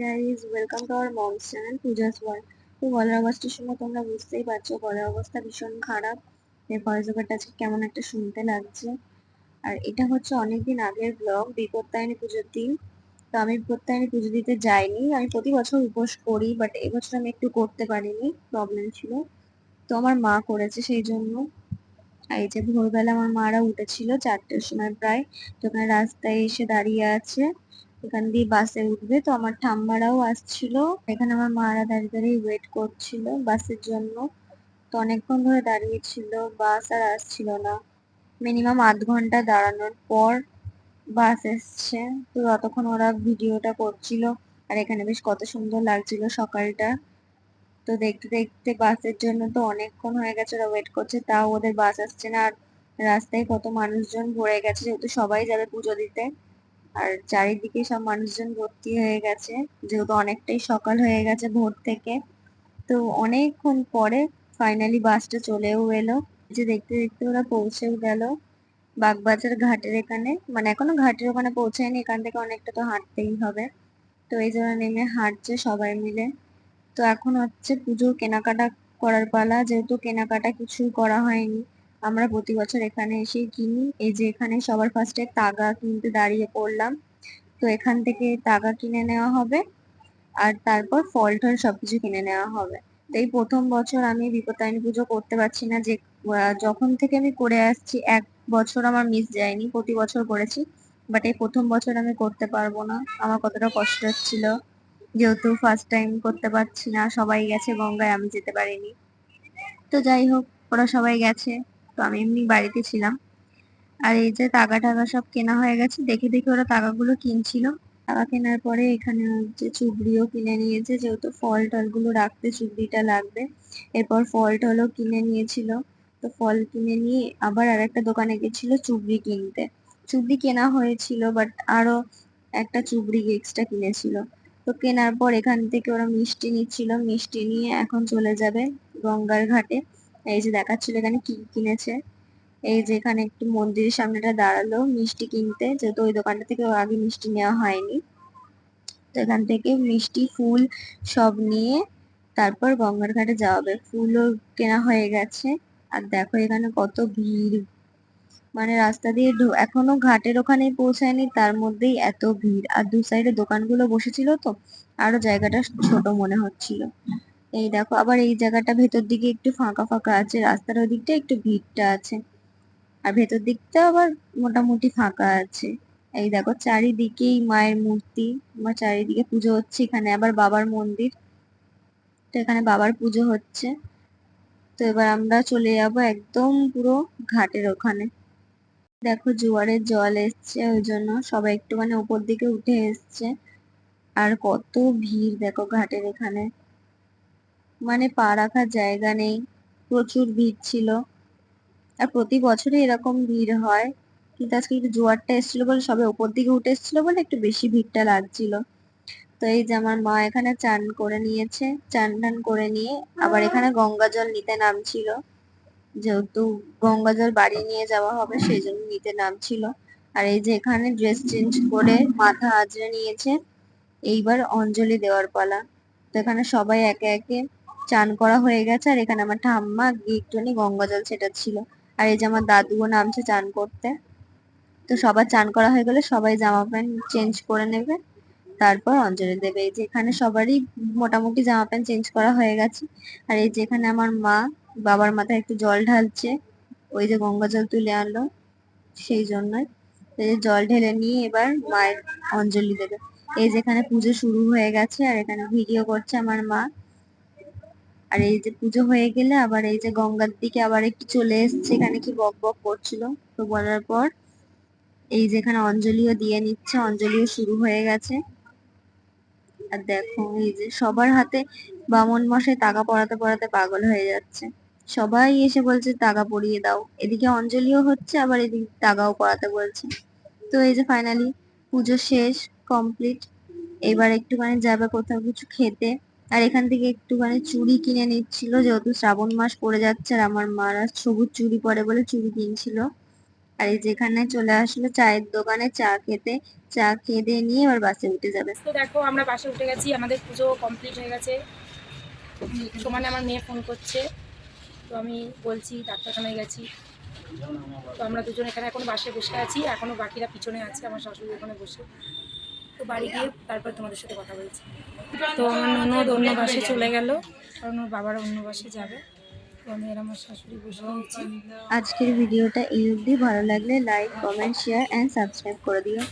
Guys welcome to our moms channel Puja's world তো গলার আওয়াজটার সময় তোমরা বুঝতেই পারছ, গলার অবস্থা ভীষণ খারাপ। এর ভয়েস ওভারটা আজকে কেমন একটা শুনতে লাগছে। আর এটা হচ্ছে অনেকদিন আগের ব্লগ বিপত্তায়নী পুজোর দিন। তো আমি বিপত্তায়নী পুজো দিতে যাইনি। আমি প্রতি বছর উপোস করি বাট এবছর আমি একটু করতে পারিনি প্রবলেম ছিল। তো আমার মা করেছে সেই জন্য। এই যে ভোরবেলা আমার মারা উঠেছিল চারটের সময় প্রায়, তো ওখানে রাস্তায় এসে দাঁড়িয়ে আছে। এখান দিয়ে বাসে উঠবে। তো আমার ঠাম্মারাও আসছিল। এখানে আমার মারা দাঁড়িয়ে দাঁড়িয়ে ওয়েট করছিল বাসের জন্য। তো অনেকক্ষণ ধরে দাঁড়িয়ে ছিল বাস আর আসছিল না। মিনিমাম আধ ঘণ্টা দাঁড়ানোর পর বাস এসছে। তো ততক্ষণ ওরা ভিডিওটা করছিল। আর এখানে বেশ কত সুন্দর লাগছিল সকালটা। তো দেখতে দেখতে বাসের জন্য তো অনেকক্ষণ হয়ে গেছে ওরা ওয়েট করছে। তাও ওদের বাস আসছে না। আর রাস্তায় কত মানুষজন ভরে গেছে, যেহেতু সবাই যাবে পুজো দিতে। আর চারিদিকে সব মানুষজন ভর্তি হয়ে গেছে। যেহেতু অনেকটাই সকাল হয়ে গেছে ভোর থেকে, তো অনেকক্ষণ পরে ফাইনালি বাসটা চলেও এলো। যে দেখতে দেখতে ওরা পৌঁছেও গেল বাগবাজার ঘাটের এখানে। মানে এখনও ঘাটের ওখানে পৌঁছায়নি, এখান থেকে অনেকটা তো হাঁটতেই হবে। তো এই জন্য নেমে হাঁটছে সবাই মিলে। তো এখন হচ্ছে পুজোর কেনাকাটা করার পালা। যেহেতু কেনাকাটা কিছুই করা হয়নি আমরা প্রতি বছর এখানে এসেই কিনি। এই যে এখানে সবার ফার্স্টে তাগা কিনতে দাঁড়িয়ে পড়লাম। তো এখান থেকে তাগা কিনে নেওয়া হবে। আর তারপর ফল টল সবকিছু কিনে নেওয়া হবে। তো এই প্রথম বছর আমি বিপত্তায়নী পুজো করতে পারছি না যে যখন থেকে আমি করে আসছি, এক বছর আমার মিস যায়নি, প্রতি বছর করেছি। বাট এই প্রথম বছর আমি করতে পারব না। আমার কতটা কষ্ট হচ্ছিল। যেহেতু ফার্স্ট টাইম করতে পারছি না, সবাই গেছে গঙ্গায়, আমি যেতে পারিনি। তো যাই হোক, ওরা সবাই গেছে। তো আমি এমনি বাড়িতে ছিলাম। আর এই যে তাগা টাগা সব কেনা হয়ে গেছে, দেখে দেখে ওরা তাগাগুলো কিনছিল। তাগা কেনার পরে এখানে হচ্ছে চুবড়িও কিনে নিয়েছে, যেহেতু ফল টলগুলো রাখতে চুবড়িটা লাগবে। এরপর ফল টলও কিনে নিয়েছিল। তো ফল কিনে নিয়ে আবার আর একটা দোকানে গেছিল চুবড়ি কিনতে। চুবড়ি কেনা হয়েছিল বাট আরও একটা চুবড়ি এক্সট্রা কিনেছিল। তো কেনার পর এখান থেকে ওরা মিষ্টি নিচ্ছিল। মিষ্টি নিয়ে এখন চলে যাবে গঙ্গার ঘাটে। এই যে দেখাচ্ছিল এখানে কি কিনেছে? এই যে এখানে একটু মন্দিরের সামনেটা দাঁড়াল, মিষ্টি কিনতে। যেহেতু ওই দোকানটা থেকে আগে মিষ্টি নেওয়া হয়নি। তো এখান থেকে মিষ্টি, ফুল সব নিয়ে তারপর গঙ্গার ঘাটে যাওয়া হবে। ফুলও কেনা হয়ে গেছে। আর দেখো এখানে কত ভিড়। মানে রাস্তা দিয়ে এখনও ঘাটের ওখানে পৌঁছায়নি, তার মধ্যেই এত ভিড়। আর দু সাইডে দোকানগুলো বসেছিল তো, আরও জায়গাটা ছোট মনে হচ্ছিল। এই দেখো, আবার এই জায়গাটা ভেতর দিকে একটু ফাঁকা ফাঁকা আছে, রাস্তার ওই দিকটা একটু ভিড়টা আছে। আর ভেতর দিকটা আবার মোটামুটি ফাঁকা আছে। এই দেখো, চারিদিকেই মায়ের মূর্তি আমার চারিদিকে পুজো হচ্ছে এখানে, আবার বাবার মন্দির। তো এখানে বাবার পুজো হচ্ছে। তো এবার আমরা চলে যাব একদম পুরো ঘাটের ওখানে। দেখো, জোয়ারের জল এসছে, ওই জন্য সবাই একটু মানে উপর দিকে উঠে এসছে। আর কত ভিড় দেখো ঘাটের এখানে। মানে পা রাখার জায়গা নেই, প্রচুর ভিড় ছিল। আর প্রতি বছরই এরকম ভিড় হয়। কিন্তু আজকে একটু জোয়ারটা এসেছিল বলে সবাই ওপর দিকে উঠে এসেছিল বলে, একটু বেশি ভিড়টা লাগছিল। তো এই যে আমার মা এখানে চান করে নিয়েছে, চান টান করে নিয়ে আবার এখানে গঙ্গা জল নিতে নামছিল। যেহেতু গঙ্গা জল বাড়ি নিয়ে যাওয়া হবে, সেই জন্য নিতে নামছিল। আর এই যে এখানে ড্রেস চেঞ্জ করে মাথা আজরে নিয়েছে, এইবার অঞ্জলি দেওয়ার পালা। তো এখানে সবাই একে একে চান করা হয়ে গেছে, আর এখানে আমার ঠাম্মা গিয়ে একটুখানি গঙ্গা জল ছিল। আর এই যে আমার দাদুও নামছে চান করতে। তো সবার চান করা হয়ে গেলে সবাই জামা প্যান্ট চেঞ্জ করে নেবে। তারপর অঞ্জলি দেবে। এই যে এখানে সবারই মোটামুটি জামা প্যান্ট চেঞ্জ করা হয়ে গেছে। আর এই যেখানে আমার মা বাবার মাথায় একটু জল ঢালছে, ওই যে গঙ্গা জল তুলে আনলো, সেই জন্যই। জল ঢেলে নিয়ে এবার মায়ের অঞ্জলি দেবে। এই যেখানে পুজো শুরু হয়ে গেছে, আর এখানে ভিডিও করছে আমার মা। আর এই যে পুজো হয়ে গেলে আবার এই যে গঙ্গার দিকে আবার একটু চলে এসছে, এখানে কি বক বক করছিল, তো বলার পর এই যে এখানে অঞ্জলিও দিয়ে নিচ্ছে, অঞ্জলিও শুরু হয়ে গেছে। আর দেখো এই যে সবার হাতে বামন মশাই টাকা পড়াতে পড়াতে পাগল হয়ে যাচ্ছে। সবাই এসে বলছে টাকা পরিয়ে দাও। এদিকে অঞ্জলিও হচ্ছে, আবার এদিকে টাকাও পড়াতে বলছে। তো এই যে ফাইনালি পুজো শেষ কমপ্লিট এবার একটুখানি যাবে কোথাও কিছু খেতে। আর এখান থেকে একটুখানি চুড়ি কিনে নিচ্ছিল, যেহেতু শ্রাবণ মাস পড়ে যাচ্ছে আর আমার মারা সবুজ চুড়ি পরে বলে চুড়ি কিনছিল। আর এই যেখানে চলে আসলো চায়ের দোকানে চা খেতে, চা খেয়ে নিয়ে এবার বাসে উঠে যাবে। তো দেখো, আমরা বাসে উঠে গেছি, আমাদের পুজো কমপ্লিট হয়ে গেছে। সমানে আমার মেয়ে ফোন করছে, তো আমি বলছি, ডাক্তারখানায় গেছি। তো আমরা দুজন এখানে এখন বাসে বসে আছি এখনও বাকিরা পিছনে আছে, আমার শাশুড়ি ওখানে বসে। তো বাড়ি গিয়ে তারপর তোমাদের সাথে কথা বলছি। তো আমার ননদ অন্য বাসে চলে গেল কারণ ওর বাবার অন্য বাসে যাবে। তো আমি আর আমার শাশুড়ি বসে আজকের ভিডিওটা এই অবধি। ভালো লাগলে like comment share and subscribe করে দিও।